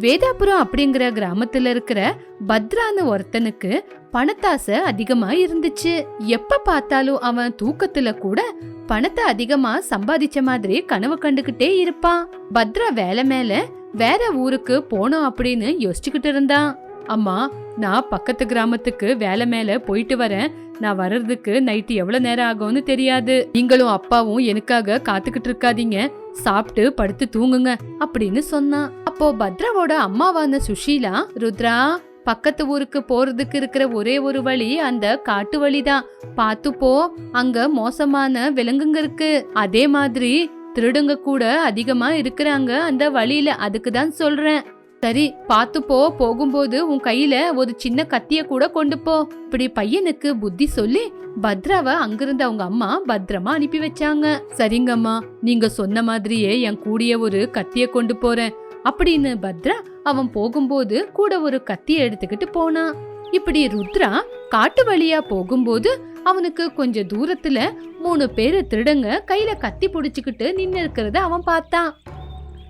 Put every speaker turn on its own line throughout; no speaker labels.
வேதாபுரம் அப்படிங்கிற கிராமத்துல இருக்கிற பத்ரான்னு ஒருத்தனுக்கு பணத்தாசை அதிகமா இருந்துச்சு. எப்ப பார்த்தாலும் அவன் தூக்கத்துல கூட பணத்தை அதிகமா சம்பாதிச்ச மாதிரி கனவு கண்டுகிட்டே இருப்பான். பத்ரா வேலை மேல வேற ஊருக்கு போனோம் அப்படின்னு யோசிச்சுக்கிட்டு இருந்தான். அம்மா நான் பக்கத்து கிராமத்துக்கு வேலை மேல போயிட்டு வரேன். நான் வர்றதுக்கு நைட்டு எவ்வளவு நேரம் ஆகும்னு தெரியாது. நீங்களும் அப்பாவும் எனக்காக காத்துக்கிட்டு இருக்காதீங்க. சாப்பிட்டு படுத்து தூங்குங்க அப்படின்னு சொன்னான். அப்போ பத்ராவோட அம்மாவான சுஷீலா ருத்ரா பக்கத்து ஊருக்கு போறதுக்கு இருக்கிற ஒரே ஒரு வழி அந்த காட்டு வழிதான். பார்த்து போ அங்க மோசமான விலங்குங்க இருக்கு. அதே மாதிரி திருடுங்க கூட அதிகமா இருக்கிறாங்க அந்த வழியில. அதுக்கு தான் சொல்றேன். சரி பார்த்து போ. போகும்போது உன் கையில ஒரு சின்ன கத்திய கூட கொண்டு போ. இப்படி பையனுக்கு புத்தி சொல்லி பத்ராவை அங்கிருந்த அவங்க அம்மா பத்திரமா அனுப்பி வச்சாங்க. சரிங்கம்மா நீங்க சொன்ன மாதிரியே என் கூடிய ஒரு கத்திய கொண்டு போறேன். அப்படின்னு பத்ரா அவன் போகும்போது கூட ஒரு கத்திய எடுத்துக்கிட்டு போனான் இப்படி ருத்ரா காட்டு வழியா போகும்போது அவனுக்கு கொஞ்ச தூரத்துல மூணு பேரு திருடங்க கையில கத்தி புடிச்சுக்கிட்டு நின்னு இருக்கிறத அவன் பார்த்தான்.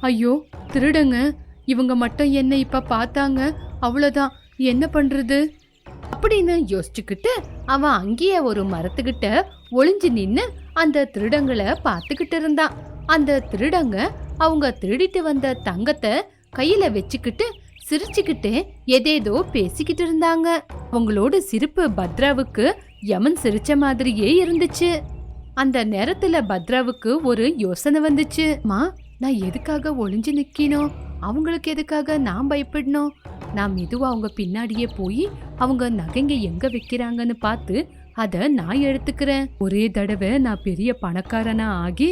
ஐயோ திருடங்க. இவங்க மட்டும் என்ன இப்ப பார்த்தாங்க. அவ்வளோதான் என்ன பண்றது? அப்படின்னு யோசிச்சுக்கிட்டு அவன் அங்கேயே ஒரு மரத்துக்கிட்ட ஒளிஞ்சு நின்று அந்த திருடங்களை பார்த்துக்கிட்டு இருந்தான். அந்த திருடங்க அவங்க திருடிட்டு வந்த தங்கத்தை கையில வச்சுக்கிட்டு சிரிச்சுக்கிட்டு எதேதோ பேசிக்கிட்டு இருந்தாங்க. அவங்களோட சிரிப்பு பத்ராவுக்கு யமன் சிரிச்ச மாதிரியே இருந்துச்சு. அந்த நேரத்துல பத்ராவுக்கு ஒரு யோசனை வந்துச்சு. மா நான் எதுக்காக ஒளிஞ்சு நிக்கணும் அவங்களுக்கு எதுக்காக நான் பயப்படணும்? நான் மெதுவாக அவங்க பின்னாடியே போய் அவங்க நகைங்க எங்க வைக்கிறாங்கன்னு பார்த்து அதை நான் எடுத்துக்கிறேன். ஒரே தடவை நான் பெரிய பணக்காரனா ஆகி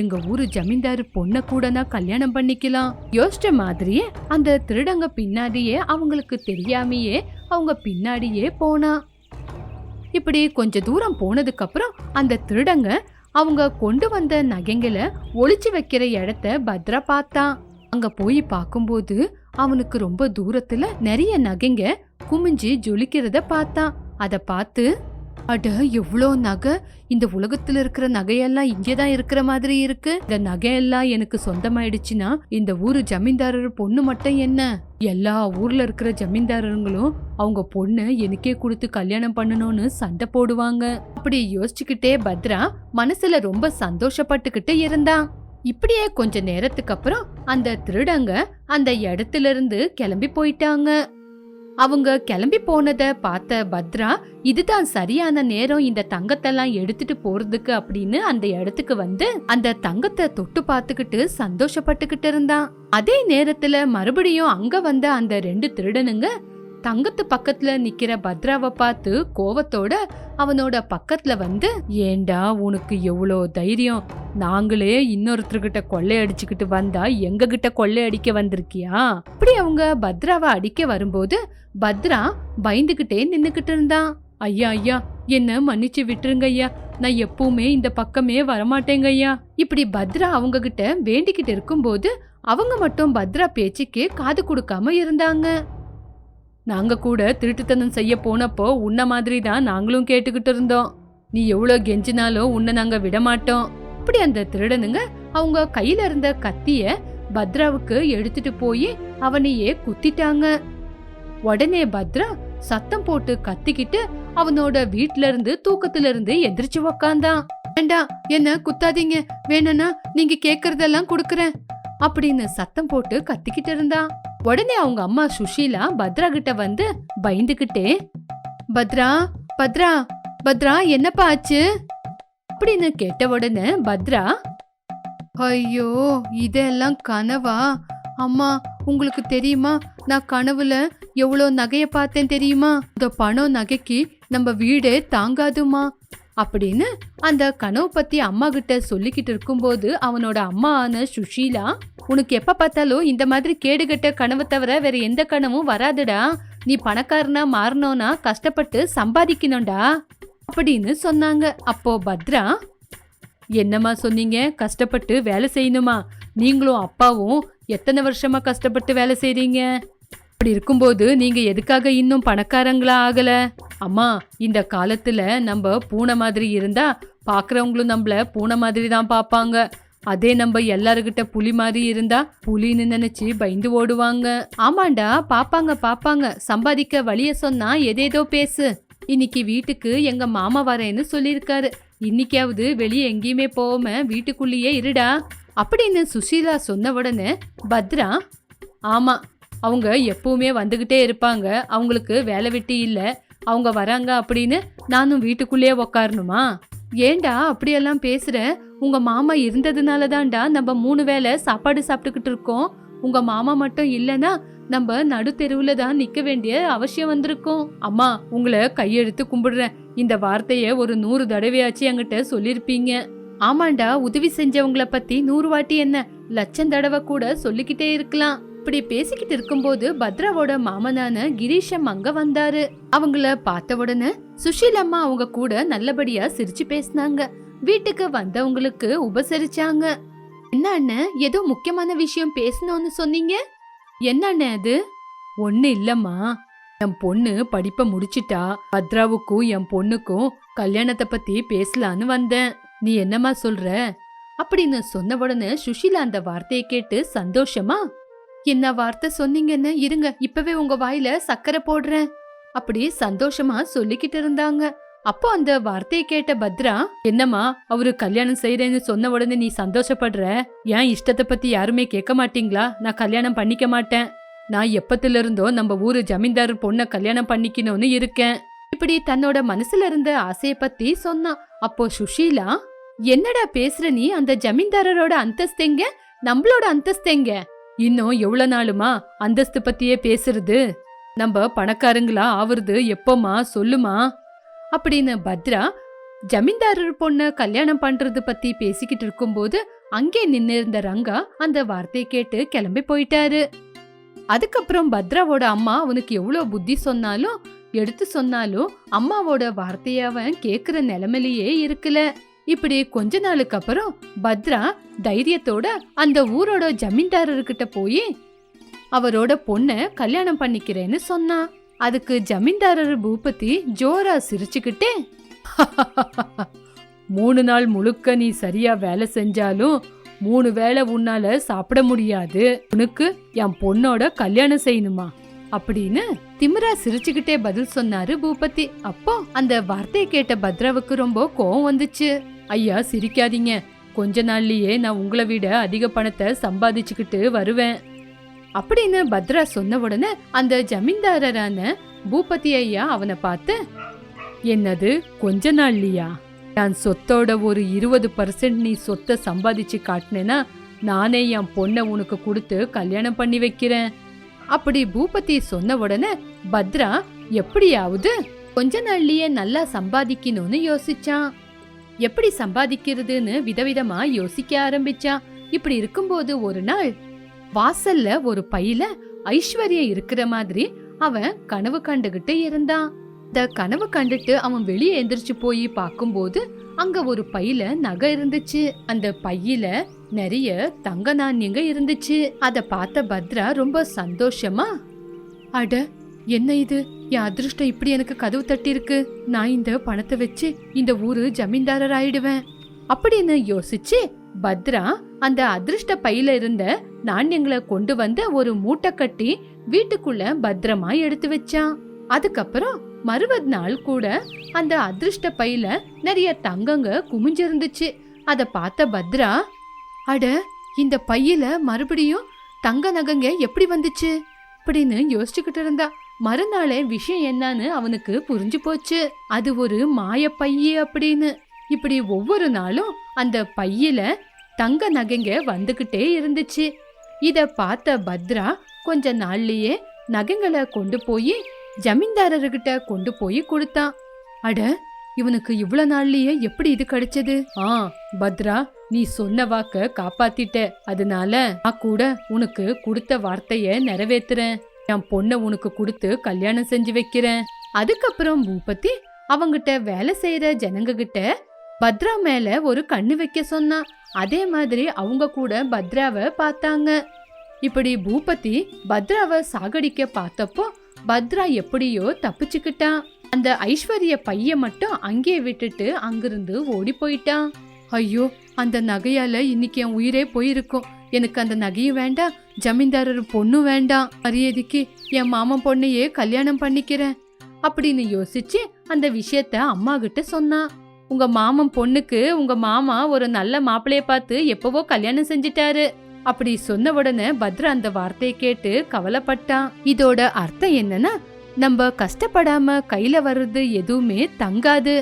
எங்க ஊரு ஜமீன்தார் பொண்ணை கூட நான் கல்யாணம் பண்ணிக்கலாம். யோசிச்ச மாதிரியே அந்த திருடங்க பின்னாடியே அவங்களுக்கு தெரியாமையே அவங்க பின்னாடியே போனா. இப்படி கொஞ்ச தூரம் போனதுக்கு அப்புறம் அந்த திருடங்க அவங்க கொண்டு வந்த நகைங்களை ஒளிச்சு வைக்கிற இடத்த பத்ரா பார்த்தான் அங்க போய் பார்க்கும்போது அவனுக்கு ரொம்ப தூரத்துல நிறைய நகைங்க குமிஞ்சு ஜொலிக்கிறத பார்த்தான் அத பார்த்து அட எவ்வளோ நகை? இந்த உலகத்துல இருக்கிற நகையெல்லாம் இங்கேதான் இருக்கிற மாதிரி இருக்கு. இந்த நகையெல்லாம் எனக்கு சொந்தமாயிடுச்சுன்னா இந்த ஊரு ஜமீன்தாரர் பொண்ணு மட்டும் என்ன? எல்லா ஊர்ல இருக்கிற ஜமீன்தாரங்களும் அவங்க பொண்ணை எனக்கே கொடுத்து கல்யாணம் பண்ணணும்னு சண்டை போடுவாங்க. அப்படி யோசிச்சுக்கிட்டே பத்ரா மனசுல ரொம்ப சந்தோஷப்பட்டுக்கிட்டு இருந்தான். இப்படியே கொஞ்ச நேரத்துக்கு அப்புறம் அந்த திருடங்க அந்த இடத்துல இருந்து கிளம்பி போயிட்டாங்க. அவங்க கிளம்பி போனத பார்த்த பத்ரா இதுதான் சரியான நேரம் இந்த தங்கத்தெல்லாம் எடுத்துட்டு போறதுக்கு அப்படின்னு அந்த இடத்துக்கு வந்து அந்த தங்கத்தை தொட்டு பார்த்துக்கிட்டு சந்தோஷப்பட்டுக்கிட்டு இருந்தான். அதே நேரத்துல மறுபடியும் அங்க வந்த அந்த ரெண்டு திருடனுங்க தங்கத்து பக்கத்துல நிக்கிற பத்ராவை பார்த்து கோவத்தோட அவனோட பக்கத்துல வந்து ஏண்டா உனக்கு எவ்வளோ தைரியம்? நாங்களே இன்னொருத்தர்கிட்ட கொள்ளையடிச்சுக்கிட்டு வந்தா எங்க கிட்ட கொள்ளையடிக்க வந்திருக்கியா? அப்படி அவங்க பத்ராவை அடிக்க வரும்போது பத்ரா பயந்துகிட்டே நின்னுக்கிட்டு இருந்தான். ஐயா ஐயா என்ன மன்னிச்சு விட்டுருங்க ஐயா. நான் எப்பவுமே இந்த பக்கமே வரமாட்டேங்க ஐயா. இப்படி பத்ரா அவங்க கிட்ட வேண்டிக்கிட்டு இருக்கும்போது அவங்க மட்டும் பத்ரா பேச்சுக்கு காது கொடுக்காம இருந்தாங்க. நாங்க கூட திருட்டுத்தனம் செய்ய போனப்போ உன்ன மாதிரி தான் நாங்களும் கேட்டுக்கிட்டு இருந்தோம். நீ எவ்வளோ கெஞ்சினாலும் உன்னை நாங்க விட மாட்டோம் இப்படி அந்த திருடனுங்க அவங்க கையில இருந்த கத்திய பத்ராவுக்கு எடுத்துட்டு போய் அவனையே குத்திட்டாங்க. உடனே பத்ரா சத்தம் போட்டு கத்திக்கிட்டு அவனோட வீட்ல இருந்து தூக்கத்துல இருந்து எந்திரிச்சு உக்காந்தான். வேண்டாம் என்ன குத்தாதீங்க. வேணும்னா நீங்க கேக்குறதெல்லாம் கொடுக்கறேன். அப்படின்னு சத்தம் போட்டு கத்திக்கிட்டு இருந்தான். உடனே அவங்க அம்மா சுஷீலா பத்ரா கிட்ட வந்து பயந்துகிட்டே பத்ரா பத்ரா பத்ரா என்னப்பா ஆச்சு? அப்படின்னு கேட்ட உடனே பத்ரா ஐயோ இதெல்லாம் கனவா? அம்மா உங்களுக்கு தெரியுமா? நான் கனவுல எவ்வளோ நகைய பார்த்தேன் தெரியுமா? இந்த பணம் நகைக்கு நம்ம வீடே தாங்காதுமா? அப்படின்னு அந்த கனவு பத்தி அம்மா கிட்ட சொல்லிக்கிட்டு இருக்கும்போது அவனோட அம்மா ஆன சுஷீலா உனக்கு எப்ப பார்த்தாலும் இந்த மாதிரி கேடுகட்ட கனவை தவிர வேற எந்த கனவும் வராதுடா. நீ பணக்காரனா மாறணும்னா கஷ்டப்பட்டு சம்பாதிக்கணும்டா. அப்படின்னு சொன்னாங்க. அப்போ பத்ரா என்னம்மா சொன்னீங்க? கஷ்டப்பட்டு வேலை செய்யணுமா? நீங்களும் அப்பாவும் எத்தனை வருஷமா கஷ்டப்பட்டு வேலை செய்றீங்க? அப்படி இருக்கும்போது நீங்க எதுக்காக இன்னும் பணக்காரங்களா ஆகல? அம்மா இந்த காலத்துல நம்ம பூனை மாதிரி இருந்தா பாக்குறவங்களும் நம்மள பூனை மாதிரி தான் பார்ப்பாங்க அதே நம்ம எல்லாருகிட்ட புலி மாதிரி இருந்தா புலின்னு நினைச்சு பயந்து ஓடுவாங்க. ஆமாண்டா பாப்பாங்க பாப்பாங்க. சம்பாதிக்க வழிய சொன்னா எதேதோ பேசு. இன்னைக்கு வீட்டுக்கு எங்க மாமா வரேன்னு சொல்லியிருக்காரு. இன்னைக்காவது வெளியே எங்கேயுமே போகாம வீட்டுக்குள்ளேயே இருடா. அப்படின்னு சுஷீலா சொன்ன உடனே பத்ரா ஆமா அவங்க எப்பவுமே வந்துகிட்டே இருப்பாங்க. அவங்களுக்கு வேலை வெட்டி இல்லை. அவங்க வராங்க அப்படின்னு நானும் வீட்டுக்குள்ளேயே உக்காரணுமா? ஏண்டா அப்படியெல்லாம் பேசுற? உங்க மாமா இருந்ததுனால தான்டா நம்ம மூணு வேளை சாப்பாடு சாப்பிட்டுக்கிட்டு இருக்கோம். உங்க மாமா மட்டும் இல்லைன்னா நம்ம நடு தான் நிற்க வேண்டிய அவசியம் வந்திருக்கும். அம்மா உங்களை கையெழுத்து கும்பிடுறேன். இந்த வார்த்தையை ஒரு நூறு தடவையாச்சு என்கிட்ட சொல்லியிருப்பீங்க ஆமாண்டா உதவி செஞ்சவங்கள பத்தி நூறு வாட்டி என்ன லட்சம் தடவை கூட சொல்லிக்கிட்டே இருக்கலாம். இப்படி பேசிக்கிட்டு இருக்கும்போது பத்ராவோட மாமனான கிரீஷம் அங்க வந்தாரு. அவங்கள பார்த்த உடனே சுஷீலம்மா அவங்க கூட நல்லபடியா சிரிச்சு பேசினாங்க. வீட்டுக்கு வந்தவங்களுக்கு உபசரிச்சாங்க. என்ன அண்ணன் ஏதோ முக்கியமான விஷயம் பேசணும்னு சொன்னீங்க? என்ன அண்ணன் அது? ஒண்ணு இல்லம்மா. என் பொண்ணு படிப்பை முடிச்சிட்டா. பத்ராவுக்கும் என் பொண்ணுக்கும் கல்யாணத்தை பத்தி பேசலான்னு வந்தேன். நீ என்னம்மா சொல்ற? அப்படின்னு சொன்ன உடனே சுஷீலா அந்த வார்த்தையை கேட்டு சந்தோஷமா என்ன வார்த்தை சொன்னீங்கன்னு இருங்க இப்பவே உங்க வாயில சக்கரை போடுறேன். அப்படி சந்தோஷமா சொல்லிக்கிட்டு இருந்தாங்க. அப்போ அந்த வார்த்தையை கேட்ட பத்ரா என்னம்மா அவரு கல்யாணம் செய்யறேன்னு சொன்ன உடனே நீ சந்தோஷப்படுற? ஏன் இஷ்டத்தை பத்தி யாருமே கேட்க மாட்டீங்களா? நான் கல்யாணம் பண்ணிக்க மாட்டேன். நான் எப்பத்துல இருந்தோ நம்ம ஊரு ஜமீன்தார் பொண்ண கல்யாணம் பண்ணிக்கணும்னு இருக்கேன். இப்படி தன்னோட மனசுல இருந்த ஆசைய பத்தி சொன்னான். அப்போ சுஷீலா என்னடா பேசுற நீ? அந்த ஜமீன்தாரரோட அந்தஸ்தெங்க நம்மளோட அந்தஸ்தெங்க இன்னும் எவ்வளவு நாளுமா அந்தஸ்து பத்தியே பேசுறது? நம்ம பணக்காரங்களா ஆவறது எப்போமா சொல்லுமா? அப்படின்னு பத்ரா ஜமீன்தாரர் பொண்ண கல்யாணம் பண்றது பத்தி பேசிக்கிட்டு இருக்கும்போது அங்கே நின்று இருந்த ரங்கா அந்த வார்த்தையை கேட்டு கிளம்பி போயிட்டாரு. அதுக்கப்புறம் பத்ராவோட அம்மா அவனுக்கு எவ்வளோ புத்தி சொன்னாலும் எடுத்து சொன்னாலும் அம்மாவோட வார்த்தையாவன் அவன் நிலமையிலேயே நிலைமையிலேயே இருக்கல. இப்படி கொஞ்ச நாளுக்கு அப்புறம் பத்ரா தைரியத்தோட அந்த ஊரோட ஜமீன்தாரர்கிட்ட போய் அவரோட பொண்ண கல்யாணம் பண்ணிக்கிறேன்னு சொன்னான். அதுக்கு ஜமீன்தாரர் பூபதி ஜோரா சிரிச்சுக்கிட்டே மூணு நாள் முழுக்க நீ சரியா வேலை செஞ்சாலும் மூணு வேளை உன்னால சாப்பிட முடியாது. உனக்கு என் பொண்ணோட கல்யாணம் செய்யணுமா? அப்படின்னு திமிரா சிரிச்சுக்கிட்டே பதில் சொன்னாரு பூபதி. அப்போ அந்த வார்த்தையை கேட்ட பத்ராவுக்கு ரொம்ப கோவம் வந்துச்சு. ஐயா சிரிக்காதீங்க. கொஞ்ச நாள்லயே நான் உங்களை விட அதிக பணத்தை சம்பாதிச்சுக்கிட்டு வருவேன். அப்படின்னு பத்ரா சொன்ன உடனே அந்த ஜமீன்தாரரான பூபதி ஐயா அவனை பார்த்து என்னது கொஞ்ச நாள்லையா நான் சொத்தோட ஒரு இருபது பர்சன்ட் நீ சொத்தை சம்பாதிச்சு காட்டினேன்னா நானே என் பொண்ணை உனக்கு கொடுத்து கல்யாணம் பண்ணி வைக்கிறேன். அப்படி பூபதி சொன்ன உடனே பத்ரா எப்படியாவது கொஞ்ச நாள்லயே நல்லா சம்பாதிக்கணும்னு யோசிச்சான். எப்படி சம்பாதிக்கிறதுன்னு விதவிதமா யோசிக்க ஆரம்பிச்சான். இப்படி இருக்கும்போது ஒரு நாள் வாசல்ல ஒரு பையில ஐஸ்வர்யா இருக்கிற மாதிரி அவன் கனவு கண்டுகிட்டு இருந்தான். இந்த கனவு கண்டுட்டு அவன் வெளியே எந்திரிச்சு போய் பார்க்கும்போது அங்க ஒரு பையில நகை இருந்துச்சு. அந்த பையில நிறைய தங்க நாணயங்க இருந்துச்சு. அத பார்த்த பத்ரா ரொம்ப சந்தோஷமா அட என்ன இது? என் அதிர்ஷ்டம் இப்படி எனக்கு கதவு தட்டி இருக்கு நான் இந்த பணத்தை வச்சு இந்த ஊரு ஜமீன்தாரர் ஆயிடுவேன் அப்படின்னு யோசிச்சு பத்ரா அந்த அதிர்ஷ்ட பையில இருந்த நாணயங்களை கொண்டு வந்து ஒரு மூட்டை கட்டி வீட்டுக்குள்ள பத்திரமா எடுத்து வச்சான். அதுக்கப்புறம் மறுவது நாள் கூட அந்த அதிர்ஷ்ட பையில நிறைய தங்கங்க குமிஞ்சிருந்துச்சு. அத பார்த்த பத்ரா அட இந்த பையில மறுபடியும் தங்க நகைங்க எப்படி வந்துச்சு? அப்படின்னு யோசிச்சுக்கிட்டு இருந்தா. மறுநாளே விஷயம் என்னன்னு அவனுக்கு புரிஞ்சு போச்சு. அது ஒரு மாய பைய அப்படின்னு. இப்படி ஒவ்வொரு நாளும் அந்த பையில தங்க நகைங்க வந்துகிட்டே இருந்துச்சு. இத பார்த்த பத்ரா கொஞ்ச நாள்லயே நகைங்களை கொண்டு போய் ஜமீன்தாரர்கிட்ட கொண்டு போய் கொடுத்தான். அட இவனுக்கு இவ்வளவு நாள்லயே எப்படி இது கிடைச்சது? ஆ பத்ரா நீ சொன்ன வாக்க காப்பாத்திட்ட. அதனால நான் கூட உனக்கு கொடுத்த வார்த்தைய நிறைவேத்துறேன். என் பொண்ண உனக்கு கொடுத்து கல்யாணம் செஞ்சு வைக்கிறேன். அதுக்கப்புறம் பூபதி அவங்கிட்ட வேலை செய்யற ஜனங்க கிட்ட பத்ரா மேல ஒரு கண்ணு வைக்க சொன்னான் அதே மாதிரி அவங்க கூட பத்ராவை பார்த்தாங்க. இப்படி பூபதி பத்ராவை சாகடிக்க பார்த்தப்போ பத்ரா எப்படியோ தப்பிச்சுக்கிட்டான். அந்த ஐஸ்வர்ய பைய மட்டும் அங்கேயே விட்டுட்டு அங்கிருந்து ஓடி போயிட்டான். ஐயோ அந்த நகையால இன்னைக்கு என் உயிரே போயிருக்கும். எனக்கு அந்த நகையும் வேண்டாம் ஜமீன்தாரர் பொண்ணும் வேண்டாம். மரியாதைக்கு என் மாமன் பொண்ணையே கல்யாணம் பண்ணிக்கிறேன். அப்படின்னு யோசிச்சு அந்த விஷயத்த அம்மா கிட்ட சொன்னான் உங்க மாமன் பொண்ணுக்கு உங்க மாமா ஒரு நல்ல மாப்பிளைய பார்த்து எப்பவோ கல்யாணம் செஞ்சிட்டாரு. அப்படி சொன்ன உடனே பத்ரா அந்த வார்த்தையை கேட்டு கவலைப்பட்டான். இதோட அர்த்தம் என்னன்னா நம்ம கஷ்டப்படாம கையில வர்றது எதுவுமே தங்காது.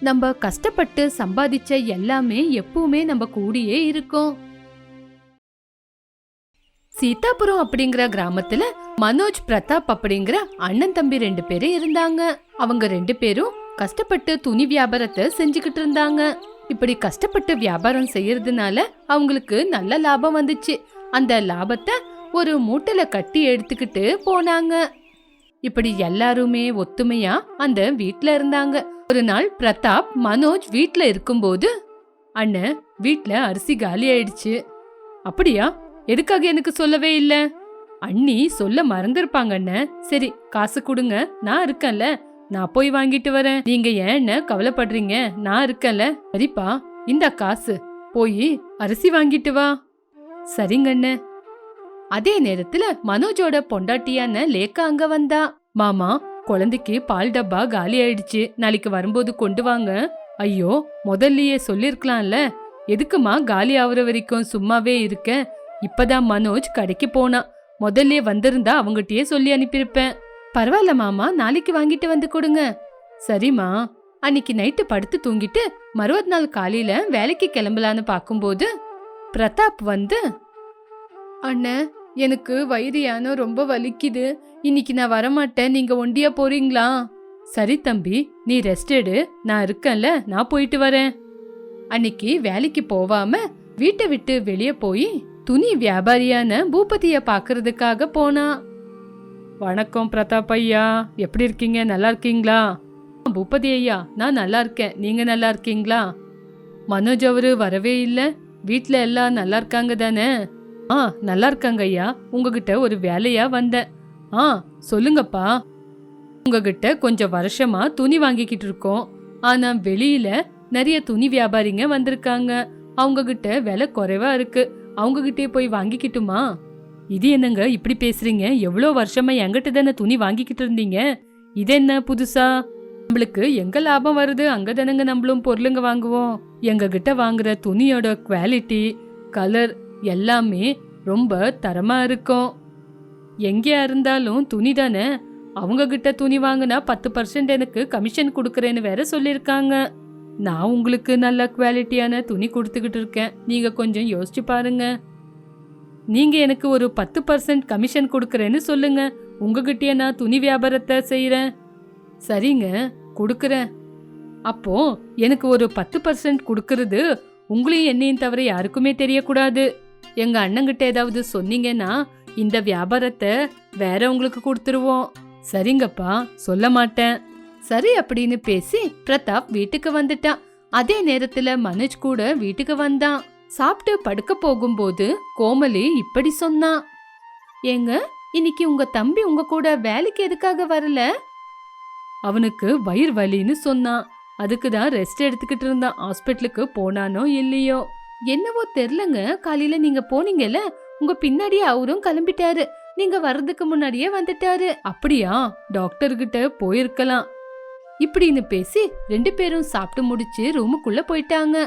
நம்ம கஷ்டப்பட்டு சம்பாதிச்ச எல்லாமே எப்பவுமே நம்ம கூடியே இருக்கும். சீதாபுரம் அப்படிங்கிற கிராமத்துல மனோஜ் பிரதாப் அப்படிங்கிற அண்ணன் தம்பி ரெண்டு பேரும் இருந்தாங்க. அவங்க ரெண்டு பேரும் கஷ்டப்பட்டு துணி வியாபாரத்தை செஞ்சுக்கிட்டு இருந்தாங்க. இப்படி கஷ்டப்பட்டு வியாபாரம் செய்யறதுனால அவங்களுக்கு நல்ல லாபம் வந்துச்சு. அந்த லாபத்தை ஒரு மூட்டையில கட்டி எடுத்துக்கிட்டு போனாங்க. இப்படி எல்லாருமே ஒத்துமையா அந்த வீட்ல இருந்தாங்க. ஒரு நாள் பிரதாப் மனோஜ் வீட்ல இருக்கும்போது அண்ணன் வீட்ல அரிசி காலி ஆயிடுச்சு. அப்படியா? எதுக்காக எனக்கு சொல்லவே இல்ல? அண்ணி சொல்ல மறந்துருப்பாங்க அண்ணன் சரி காசு கொடுங்க. நான் இருக்கேன்ல. நான் போய் வாங்கிட்டு வரேன். நீங்க ஏன்னு கவலைப்படுறீங்க? நான் இருக்கேன்ல. சரிப்பா இந்த காசு. போய் அரிசி வாங்கிட்டு வா. சரிங்கண்ண அதே நேரத்துல மனோஜோட பொண்டாட்டியான லேக்கா அங்க வந்தா. மாமா குழந்தைக்கு பால் டப்பா காலி ஆயிடுச்சு. நாளைக்கு வரும்போது கொண்டு வாங்க. ஐயோ முதல்லயே சொல்லிருக்கலாம்ல. எதுக்குமா காலி ஆகுற வரைக்கும் சும்மாவே இருக்க? இப்பதான் மனோஜ் கடைக்கு போனா. முதல்ல வந்திருந்தா அவங்ககிட்டயே சொல்லி அனுப்பியிருப்பேன். பரவாயில்ல மாமா நாளைக்கு வாங்கிட்டு வந்து கொடுங்க. சரிம்மா அன்னைக்கு நைட்டு படுத்து தூங்கிட்டு மறுபடி நாள் காலையில வேலைக்கு கிளம்பலான்னு பார்க்கும்போது பிரதாப் வந்து அண்ணன் எனக்கு வயிறு யானோ ரொம்ப வலிக்குது. இன்னைக்கு நான் வரமாட்டேன். நீங்க ஒண்டியா போறீங்களா? சரி தம்பி நீ ரெஸ்ட் எடு. நான் இருக்கேன்ல நான் போயிட்டு வரேன். அன்னைக்கு வேலைக்கு போவாம வீட்டை விட்டு வெளியே போய் துணி வியாபாரியான பூபதிய பாக்குறதுக்காக போனா. வணக்கம் பிரதாப் ஐயா. எப்படி இருக்கீங்க? நல்லா இருக்கீங்களா? பூபதி ஐயா நான் நல்லா இருக்கேன். நீங்க நல்லா இருக்கீங்களா? மனோஜ் அவரு வரவே இல்லை. வீட்டில் எல்லாம் நல்லா இருக்காங்க தானே? ஆ நல்லா இருக்காங்க ஐயா. உங்ககிட்ட ஒரு வேலையா வந்தேன். ஆ சொல்லுங்கப்பா. உங்ககிட்ட கொஞ்சம் வருஷமா துணி வாங்கிக்கிட்டு இருக்கோம். ஆனா வெளியில நிறைய துணி வியாபாரிங்க வந்திருக்காங்க. அவங்க கிட்ட விலை குறைவா இருக்கு. அவங்க கிட்டே போய் வாங்கிக்கிட்டுமா? இது என்னங்க இப்படி பேசுறீங்க? எவ்வளோ வருஷமா எங்கிட்ட தானே துணி வாங்கிக்கிட்டு இருந்தீங்க? இது என்ன புதுசா? நம்மளுக்கு எங்க லாபம் வருது? அங்க தானங்க நம்மளும் பொருளுங்க வாங்குவோம். எங்க கிட்ட வாங்குற துணியோட குவாலிட்டி கலர் எல்லாமே ரொம்ப தரமா இருக்கும். எங்கேயா இருந்தாலும் துணி தானே? அவங்க கிட்ட துணி வாங்கினா பத்து பர்சன்ட் எனக்கு கமிஷன் கொடுக்குறேன்னு வேற சொல்லியிருக்காங்க. நான் உங்களுக்கு நல்ல குவாலிட்டியான துணி கொடுத்துக்கிட்டு இருக்கேன். நீங்க கொஞ்சம் யோசிச்சு பாருங்க. நீங்க எனக்கு ஒரு பத்து பர்சன்ட் கமிஷன் கொடுக்குறேன்னு சொல்லுங்க. உங்ககிட்டயே நான் துணி வியாபாரத்தை செய்யறேன் சரிங்க கொடுக்குறேன். அப்போ எனக்கு ஒரு பத்து பர்சன்ட் கொடுக்கறது உங்களையும் என்னையும் தவிர யாருக்குமே தெரியக்கூடாது. எங்க அண்ணங்கிட்ட ஏதாவது சொன்னீங்கன்னா இந்த வியாபாரத்தை வேற உங்களுக்கு கொடுத்துருவோம். சரிங்கப்பா சொல்ல மாட்டேன். சரி அப்படின்னு பேசி பிரதாப் வீட்டுக்கு வந்துட்டான். அதே நேரத்துல மனோஜ் கூட வீட்டுக்கு வந்தான். சாப்பிட்டு படுக்க போகும்போது கோமலி இப்படி சொன்னான் ஏங்க இன்னைக்கு உங்க தம்பி உங்க கூட வேலைக்கு எதுக்காக வரல? அவனுக்கு வயிறு வலின்னு சொன்னான் அதுக்கு தான் ரெஸ்ட் எடுத்துக்கிட்டு இருந்தான் ஹாஸ்பிட்டலுக்கு போனானோ இல்லையோ. என்னவோ தெரிலங்க காலையில நீங்க போனீங்கல்ல உங்க பின்னாடியே அவரும் கிளம்பிட்டாரு. நீங்க வர்றதுக்கு முன்னாடியே வந்துட்டாரு. அப்படியா? டாக்டர் கிட்ட போயிருக்கலாம். இப்படின்னு பேசி ரெண்டு பேரும் சாப்பிட்டு முடிச்சு ரூமுக்குள்ள போயிட்டாங்க.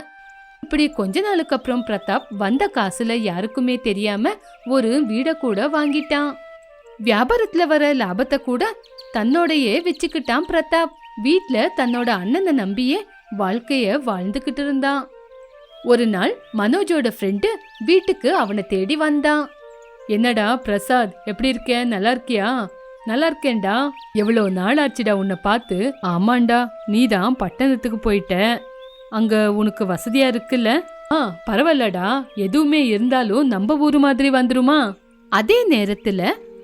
இப்படி கொஞ்ச நாளுக்கு அப்புறம் பிரதாப் வந்த காசுல யாருக்குமே தெரியாம ஒரு வீட கூட வாங்கிட்டான். வியாபாரத்துல வர லாபத்தை கூட தன்னோடையே வச்சுக்கிட்டான் பிரதாப். வீட்ல தன்னோட அண்ணனை நம்பியே வாழ்க்கைய வாழ்ந்துகிட்டு இருந்தான். ஒரு நாள் மனோஜோட ஃப்ரெண்டு வீட்டுக்கு அவனை தேடி வந்தான். என்னடா பிரசாத் எப்படி இருக்க? நல்லா இருக்கியா? நல்லா இருக்கேன்டா. எவ்வளோ நாள் ஆச்சுடா உன்னை பார்த்து. ஆமாண்டா நீதான் பட்டணத்துக்கு போயிட்ட. அங்கே உனக்கு வசதியாக இருக்குல்ல? ஆ பரவாயில்லடா. எதுவுமே இருந்தாலும் நம்ம ஊர் மாதிரி வந்துருமா? அதே நேரத்தில்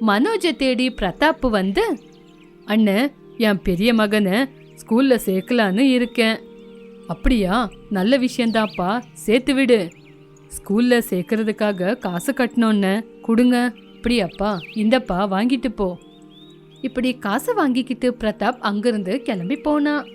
மனோஜை தேடி பிரதாப் வந்து அண்ணன் என் பெரிய மகனை ஸ்கூலில் சேர்க்கலான்னு இருக்கேன். அப்படியா? நல்ல விஷயந்தாப்பா. சேர்த்து விடு. ஸ்கூலில் சேர்க்கறதுக்காக காசு கட்டணுன்னு கொடுங்க. அப்படியாப்பா இந்தப்பா வாங்கிட்டு போ. இப்படி காசை வாங்கிக்கிட்டு பிரதாப் அங்கிருந்து கிளம்பி போனான்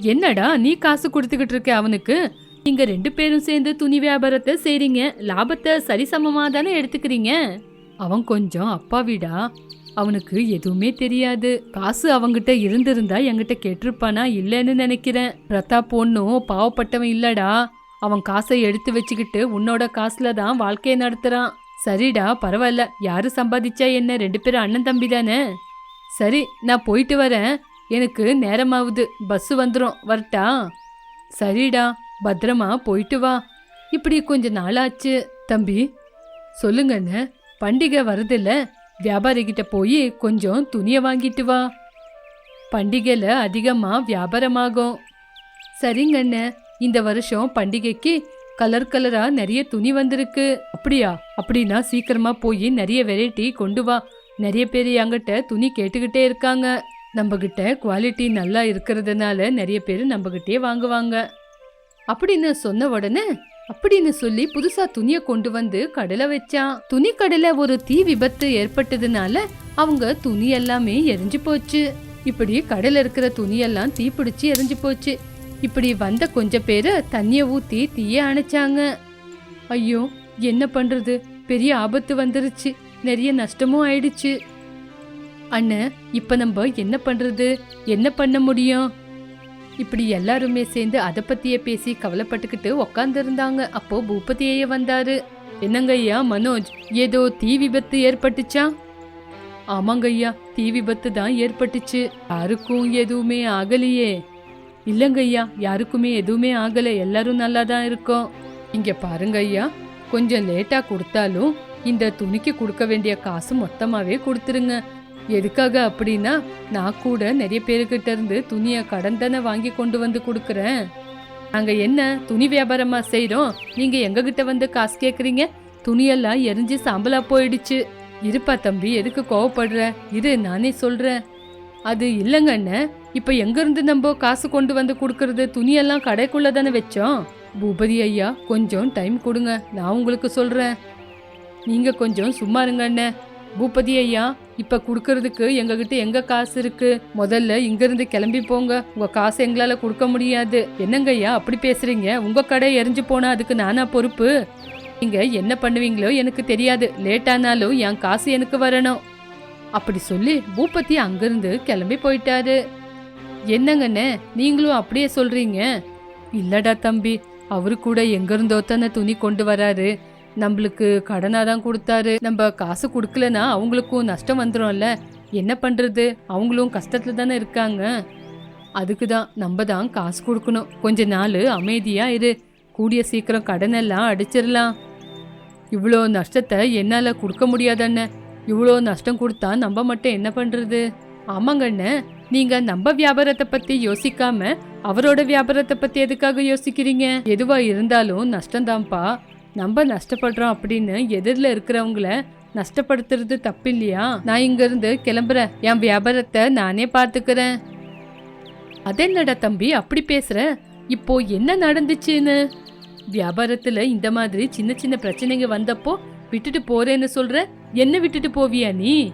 என்னடா நீ காசு கொடுத்துக்கிட்டு இருக்க அவனுக்கு? நீங்க ரெண்டு பேரும் சேர்ந்து துணி வியாபாரத்தை செய்றீங்க. லாபத்தை சரிசமமா தானே எடுத்துக்கிறீங்க? அவன் கொஞ்சம் அப்பாவிடா அவனுக்கு எதுவுமே தெரியாது. காசு அவங்கிட்ட இருந்திருந்தா என்கிட்ட கேட்டிருப்பானா இல்லைன்னு நினைக்கிறேன். ரத்தா பொண்ணும் பாவப்பட்டவன் இல்லடா. அவன் காசை எடுத்து வச்சுக்கிட்டு உன்னோட காசுல தான் வாழ்க்கையை நடத்துறான். சரிடா பரவாயில்ல. யாரு சம்பாதிச்சா என்ன? ரெண்டு பேரும் அண்ணன் தம்பி தானே? சரி நான் போயிட்டு வரேன். எனக்கு நேரமாவுது. பஸ் வந்துடும் வரட்டா? சரிடா. பத்திரமா போயிட்டு வா. இப்படி கொஞ்ச நாளாச்சு. தம்பி சொல்லுங்கண்ணே. பண்டிகை வருதுல்ல. வியாபாரிகிட்ட போய் கொஞ்சம் துணியை வாங்கிட்டு வா. பண்டிகையில் அதிகமாக வியாபாரமாகும். சரிங்கண்ணே. இந்த வருஷம் பண்டிகைக்கு கலர் கலராக நிறைய துணி வந்திருக்கு. அப்படியா? அப்படின்னா சீக்கிரமாக போய் நிறைய வெரைட்டி கொண்டு வா. நிறைய பேர் என்கிட்ட துணி கேட்டுக்கிட்டே இருக்காங்க. நம்மக்கிட்ட குவாலிட்டி நல்லா இருக்கிறதுனால நிறைய பேர் நம்மக்கிட்டே வாங்குவாங்க. அப்படின்னு சொன்ன உடனே அப்படின்னு சொல்லி புதுசா துணியை கொண்டு வந்து கடலை வச்சான். துணி கடையில ஒரு தீ விபத்து ஏற்பட்டதுனால அவங்க துணி எல்லாமே எரிஞ்சு போச்சு. இப்படி கடல இருக்கிற துணியெல்லாம் தீ பிடிச்சி எரிஞ்சு போச்சு. இப்படி வந்த கொஞ்ச பேரு தண்ணிய ஊத்தி தீய அணைச்சாங்க. ஐயோ என்ன பண்றது? பெரிய ஆபத்து வந்துருச்சு. நிறைய நஷ்டமும் ஆயிடுச்சு. அண்ணன் இப்ப நம்ம என்ன பண்றது? என்ன பண்ண முடியும்? இப்படி எல்லாருமே சேர்ந்து அதை பத்தியே பேசி கவலைப்பட்டுக்கிட்டு உக்காந்து இருந்தாங்க அப்போ பூபதியே வந்தாரு. என்னங்க ஐயா மனோஜ் ஏதோ தீ விபத்து ஏற்பட்டுச்சா? ஆமாங்க ஐயா தீ விபத்து தான் ஏற்பட்டுச்சு. யாருக்கும் எதுவுமே ஆகலையே. இல்லைங்க ஐயா யாருக்குமே எதுவுமே ஆகல. எல்லாரும் நல்லா தான் இருக்கோம். இங்க பாருங்க ஐயா கொஞ்சம் லேட்டா கொடுத்தாலும் இந்த துணிக்கு கொடுக்க வேண்டிய காசு மொத்தமாவே கொடுத்துருங்க. எதுக்காக அப்படின்னா நான் கூட நிறைய பேருக்கிட்ட இருந்து துணியை கடன் தானே வாங்கி கொண்டு வந்து கொடுக்குறேன். நாங்கள் என்ன துணி வியாபாரமா செய்கிறோம் நீங்கள் எங்ககிட்ட வந்து காசு கேட்குறீங்க துணியெல்லாம் எரிஞ்சு சாம்பலா போயிடுச்சு. இருப்பா தம்பி எதுக்கு கோவப்படுற? இரு நானே சொல்கிறேன் அது இல்லைங்க அண்ணன் இப்போ எங்கேருந்து நம்ம காசு கொண்டு வந்து கொடுக்கறது? துணியெல்லாம் கடைக்குள்ளே தானே வச்சோம். பூபதி ஐயா கொஞ்சம் டைம் கொடுங்க. நான் உங்களுக்கு சொல்கிறேன் நீங்கள் கொஞ்சம் சும்மா இருங்க அண்ணன் பூபதி ஐயா இப்ப குடுக்கறதுக்கு எங்ககிட்ட எங்க காசு இருக்கு? முதல்ல இங்க இருந்து கிளம்பி போங்க. உங்க காசு எங்களால கொடுக்க முடியாது. என்னங்க ஐயா அப்படி பேசுறீங்க? உங்க கடை எரிஞ்சு போனா அதுக்கு நானா பொறுப்பு? நீங்க என்ன பண்ணுவீங்களோ எனக்கு தெரியாது. லேட் ஆனாலும் என் காசு எனக்கு வரணும். அப்படி சொல்லி பூபதி அங்கிருந்து கிளம்பி போயிட்டாரு. என்னங்கண்ணே நீங்களும் அப்படியே சொல்றீங்க? இல்லடா தம்பி அவரு கூட எங்கிருந்தோ தானே துணி கொண்டு வராரு. நம்மளுக்கு கடனாக தான் கொடுத்தாரு. நம்ம காசு கொடுக்கலனா அவங்களுக்கும் நஷ்டம் வந்துடும்ல என்ன பண்ணுறது அவங்களும் கஷ்டத்தில் தானே இருக்காங்க. அதுக்கு தான் நம்ம தான் காசு கொடுக்கணும். கொஞ்ச நாள் அமைதியாக இரு. கூடிய சீக்கிரம் கடனெல்லாம் அடிச்சிடலாம். இவ்வளோ நஷ்டத்தை என்னால் கொடுக்க முடியாதண்ணே. இவ்வளோ நஷ்டம் கொடுத்தா நம்ம மட்டும் என்ன பண்ணுறது ஆமாங்கண்ண நீங்கள் நம்ம வியாபாரத்தை பற்றி யோசிக்காம அவரோட வியாபாரத்தை பற்றி எதுக்காக யோசிக்கிறீங்க? எதுவாக இருந்தாலும் நஷ்டம்தான்ப்பா. நம்ம நஷ்டப்படுறோம் அப்படின்னு எதிரில் இருக்கிறவங்கள நஷ்டப்படுத்துறது தப்பு இல்லையா நான் இங்கேருந்து கிளம்புறேன். என் வியாபாரத்தை நானே பார்த்துக்கிறேன். அதென்னடா தம்பி அப்படி பேசுற? இப்போ என்ன நடந்துச்சுன்னு? வியாபாரத்துல இந்த மாதிரி சின்ன சின்ன பிரச்சனைங்க வந்தப்போ விட்டுட்டு போறேன்னு சொல்ற? என்ன விட்டுட்டு போவியா நீ?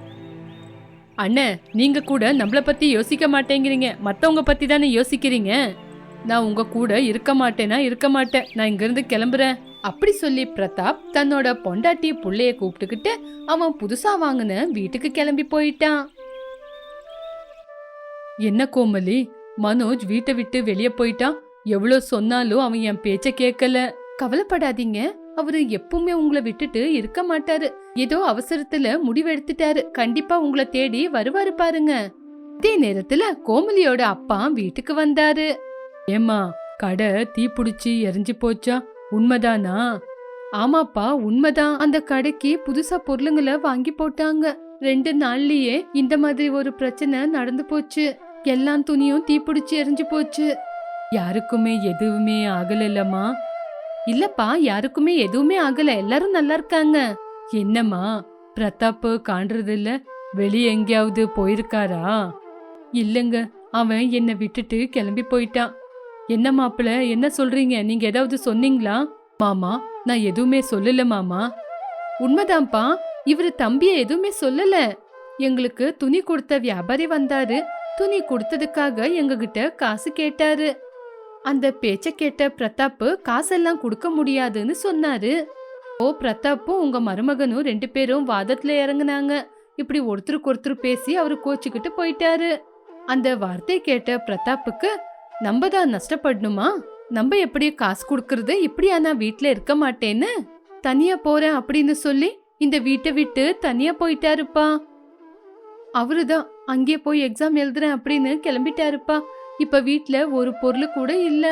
அண்ணே நீங்க கூட நம்மள பத்தி யோசிக்க மாட்டேங்கிறீங்க. மத்தவங்க பத்தி தானே யோசிக்கிறீங்க? நான் உங்க கூட இருக்க மாட்டேனா இருக்க மாட்டேன். நான் இங்கிருந்து கிளம்புறேன். அப்படி சொல்லி பிரதாப் தன்னோட பொண்டாட்டி புள்ளைய கூப்பிட்டுக்கிட்டு அவன் புதுசா வாங்கின வீட்டுக்கு கிளம்பி போயிட்டான். என்ன கோமலி? மனோஜ் வீட்டை விட்டு வெளியே போயிட்டான். எவ்வளோ சொன்னாலும் அவன் என் பேச்ச கேட்கல. கவலைப்படாதீங்க. அவரு எப்பவுமே உங்களை விட்டுட்டு இருக்க மாட்டாரு. ஏதோ அவசரத்துல முடிவெடுத்துட்டாரு. கண்டிப்பா உங்களை தேடி வருவாரு பாருங்க. அதே நேரத்துல கோமலியோட அப்பா வீட்டுக்கு வந்தாரு. ஏம்மா கடை தீ பிடிச்சி எரிஞ்சு போச்சா? உண்மைதானா? ஆமாப்பா உண்மைதான். அந்த கடைக்கு புதுசா பொருளுங்களை வாங்கி போட்டாங்க. ரெண்டு நாள்லயே இந்த மாதிரி ஒரு பிரச்சனை நடந்து போச்சு. எல்லா துணியும் தீப்பிடிச்சு எரிஞ்சு போச்சு. யாருக்குமே எதுவுமே ஆகலல்லம்மா. இல்லப்பா யாருக்குமே எதுவுமே ஆகல. எல்லாரும் நல்லா இருக்காங்க. என்னம்மா பிரதாப் காண்றது இல்ல வெளியே எங்கேயாவது போயிருக்காரா? இல்லங்க அவன் என்னை விட்டுட்டு கிளம்பி போயிட்டான். என்ன மாப்பிள என்ன சொல்றீங்க? நீங்க ஏதாவது சொன்னீங்களா? மாமா நான் எதுவுமே சொல்லல மாமா. உண்மைதான்ப்பா இவரு தம்பிய எதுவுமே சொல்லல. எங்களுக்கு துணி கொடுத்த வியாபாரி வந்தாரு. துணி கொடுத்ததுக்காக எங்ககிட்ட காசு கேட்டாரு. அந்த பேச்ச கேட்ட பிரதாப் காசெல்லாம் கொடுக்க முடியாதுன்னு சொன்னாரு. ஓ பிரதாப்பும் உங்க மருமகனும் ரெண்டு பேரும் வாதத்துல இறங்குனாங்க. இப்படி ஒருத்தருக்கு ஒருத்தர் பேசி அவரு கோச்சுக்கிட்டு போயிட்டாரு. அந்த வார்த்தை கேட்ட பிரதாப்புக்கு நம்ம தான் நஷ்டப்படணுமா? நம்ம எப்படி காசு கொடுக்கறது இப்படியா நான் வீட்டில் இருக்க மாட்டேன்னு? தனியா போறேன் அப்படின்னு சொல்லி இந்த வீட்டை விட்டு தனியா போயிட்டாருப்பா. அவருதான் அங்கே போய் எக்ஸாம் எழுதுறேன் அப்படின்னு கிளம்பிட்டாருப்பா. இப்ப வீட்டில் ஒரு பொருள் கூட இல்ல.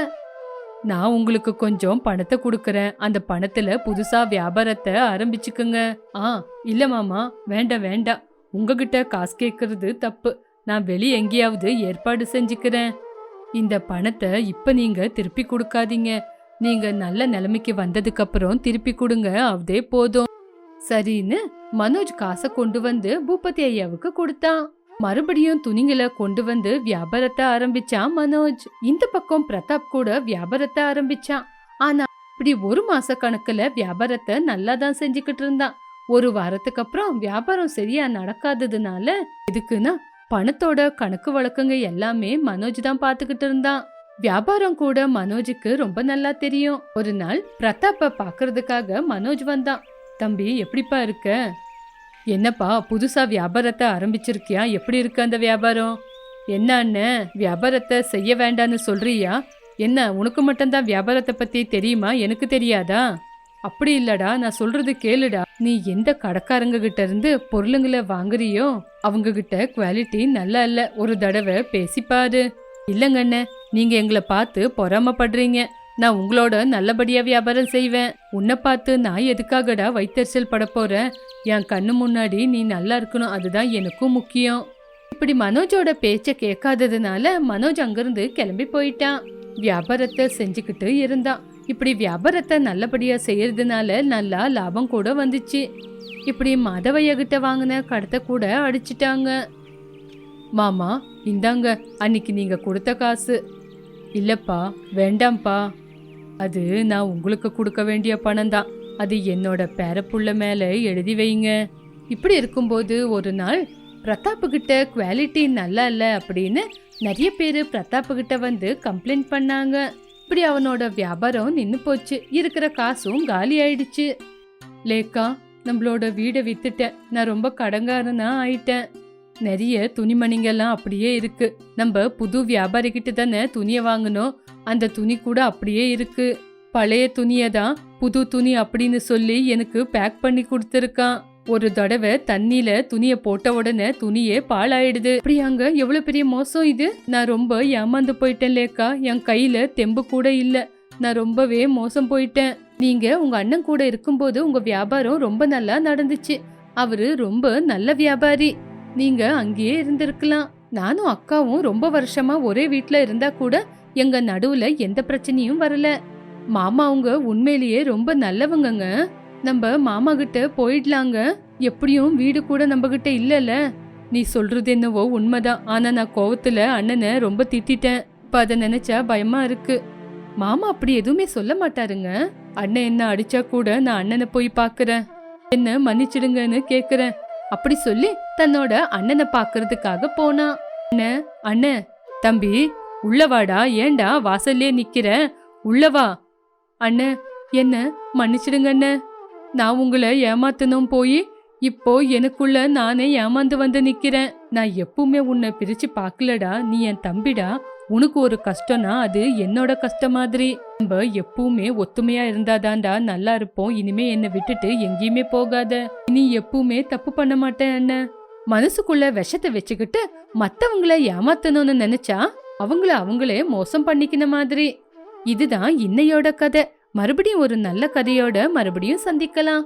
நான் உங்களுக்கு கொஞ்சம் பணத்தை கொடுக்கறேன். அந்த பணத்துல புதுசா வியாபாரத்தை ஆரம்பிச்சுக்குங்க. ஆ இல்ல மாமா வேண்டாம் வேண்டாம். உங்ககிட்ட காசு கேட்கறது தப்பு. நான் வெளியே எங்கேயாவது ஏற்பாடு செஞ்சுக்கிறேன். இந்த பணத்தை இப்ப நீங்க திருப்பி கொடுக்காதீங்க. நீங்க நல்ல நிலைமைக்கு வந்ததுக்கு அப்புறம் திருப்பி கொடுங்க அதே போதும். சரின்னு மனோஜ் காசை கொண்டு வந்து பூபதி ஐயாவுக்கு கொடுத்தான். மறுபடியும் துணிங்களை கொண்டு வந்து வியாபாரத்தை ஆரம்பிச்சான் மனோஜ். இந்த பக்கம் பிரதாப் கூட வியாபாரத்தை ஆரம்பிச்சான். ஆனா இப்படி ஒரு மாச கணக்குல வியாபாரத்தை நல்லா தான் செஞ்சுக்கிட்டு இருந்தான். ஒரு வாரத்துக்கு அப்புறம் வியாபாரம் சரியா நடக்காததுனால எதுக்குன்னா பணத்தோட கணக்கு வழக்கங்க எல்லாமே மனோஜ் தான் பாத்துக்கிட்டு இருந்தான். வியாபாரம் கூட மனோஜுக்கு ரொம்ப நல்லா தெரியும். ஒரு நாள் பிரதாப்ப பாக்குறதுக்காக மனோஜ் வந்தான். தம்பி எப்படிப்பா இருக்க? என்னப்பா புதுசா வியாபாரத்தை ஆரம்பிச்சிருக்கியா? எப்படி இருக்கு அந்த வியாபாரம்? என்ன அண்ணன் வியாபாரத்தை செய்ய வேண்டான்னு சொல்றியா? என்ன உனக்கு மட்டும்தான் வியாபாரத்தை பத்தி தெரியுமா? எனக்கு தெரியாதா? அப்படி இல்லடா நான் சொல்றது கேளுடா. நீ எந்த கடைக்காரங்க கிட்ட இருந்து பொருளுங்களை வாங்குறியோ அவங்க கிட்ட குவாலிட்டி நல்லா இல்ல. ஒரு தடவை பேசிப்பாரு இல்லங்க நீங்க எங்களை பார்த்து பொறாமப்படுறீங்க. நான் உங்களோட நல்லபடியா வியாபாரம் செய்வேன். உன்னை பார்த்து நான் எதுக்காகடா வைத்தறிச்சல் பட போறேன்? என் கண்ணு முன்னாடி நீ நல்லா இருக்கணும். அதுதான் எனக்கும் முக்கியம். இப்படி மனோஜோட பேச்ச கேட்காததுனால மனோஜ் அங்கிருந்து கிளம்பி போயிட்டான். வியாபாரத்தை செஞ்சுக்கிட்டு இருந்தான். இப்படி வியாபாரத்தை நல்லபடியாக செய்யறதுனால நல்லா லாபம் கூட வந்துச்சு. இப்படி மாதவைய கிட்ட வாங்கின கடத்தை கூட அடிச்சிட்டாங்க. மாமா இந்தாங்க அன்னைக்கு நீங்கள் கொடுத்த காசு. இல்லைப்பா வேண்டாம்ப்பா. அது நான் உங்களுக்கு கொடுக்க வேண்டிய பணம் தான் அது என்னோட பேரப்புள்ள மேலே எழுதி வைங்க. இப்படி இருக்கும்போது ஒரு நாள் பிரதாப்பு கிட்ட குவாலிட்டி நல்லா இல்லை அப்படின்னு நிறைய பேர் பிரதாப்பு கிட்ட வந்து கம்ப்ளைண்ட் பண்ணாங்க. இப்படி அவனோட வியாபாரம் நின்று போச்சு. இருக்கிற காசும் காலி ஆயிடுச்சு. லேக்கா நம்மளோட வீடை வித்துட்டேன் நான் ரொம்ப கடங்காரனா ஆயிட்டேன். நிறைய துணிமணிங்கெல்லாம் அப்படியே இருக்கு. நம்ம புது வியாபாரிகிட்ட தானே துணியை வாங்கினோம் அந்த துணி கூட அப்படியே இருக்கு. பழைய துணியை தான் புது துணி அப்படின்னு சொல்லி எனக்கு பேக் பண்ணி கொடுத்துருக்கான். ஒரு தடவை தண்ணியில துணியை போட்ட உடனே துணியே பாழாயிடுது. அப்படியாங்க எவ்வளவு பெரிய மோசம் இது? நான் ரொம்ப ஏமாந்து போயிட்டேன் லேக்கா என் கையில தெம்பு கூட இல்ல. நான் ரொம்பவே மோசம் போயிட்டேன். நீங்க உங்க அண்ணன் கூட இருக்கும்போது உங்க வியாபாரம் ரொம்ப நல்லா நடந்துச்சு. அவரு ரொம்ப நல்ல வியாபாரி. நீங்க அங்கேயே இருந்திருக்கலாம். நானும் அக்காவும் ரொம்ப வருஷமா ஒரே வீட்ல இருந்தா கூட எங்க நடுவுல எந்த பிரச்சனையும் வரல. மாமா அவங்க உண்மையிலேயே ரொம்ப நல்லவங்கங்க. நம்ம மாமா கிட்ட போயிடலாங்க. எப்படியும் வீடு கூட நம்ம கிட்ட நீ சொல்றது என்னவோ உண்மைதான். ஆனா நான் கோவத்துல அண்ணனை ரொம்ப திட்டிட்டேன். இப்ப அதை நினைச்சா பயமா இருக்கு. மாமா அப்படி எதுவுமே சொல்ல மாட்டாருங்க. அண்ணன் என்ன அடிச்சா கூட நான் அண்ணனை போய் பாக்குறேன். என்ன மன்னிச்சிடுங்கன்னு கேக்குறேன். அப்படி சொல்லி தன்னோட அண்ணனை பாக்குறதுக்காக போனா. அண்ணன் அண்ணன் தம்பி உள்ளவாடா ஏன்டா வாசல்லே நிக்கிற? உள்ளவா அண்ணன் என்ன மன்னிச்சிடுங்க அண்ணன் நான் உங்களை ஏமாத்தணும் போய் இப்போ எனக்குள்ள நானே ஏமாந்து வந்து நிக்கிறேன். நான் எப்பவுமே உன்னை பிரிச்சு பார்க்கலடா நீ என் தம்பிடா. உனக்கு ஒரு கஷ்டம்னா அது என்னோட கஷ்டம் மாதிரி. நம்ம எப்பவுமே ஒத்துமையா இருந்தாதான்டா நல்லா இருப்போம். இனிமே என்னை விட்டுட்டு எங்கேயுமே போகாத. நீ எப்பவுமே தப்பு பண்ண மாட்டேன் என்ன? மனசுக்குள்ள விஷத்தை வச்சுக்கிட்டு மத்தவங்கள ஏமாத்தணும்னு நினைச்சா அவங்கள அவங்களே மோசம் பண்ணிக்கின மாதிரி. இதுதான் இன்னையோட கதை. மறுபடியும் ஒரு நல்ல கதையோட மறுபடியும் சந்திக்கலாம்.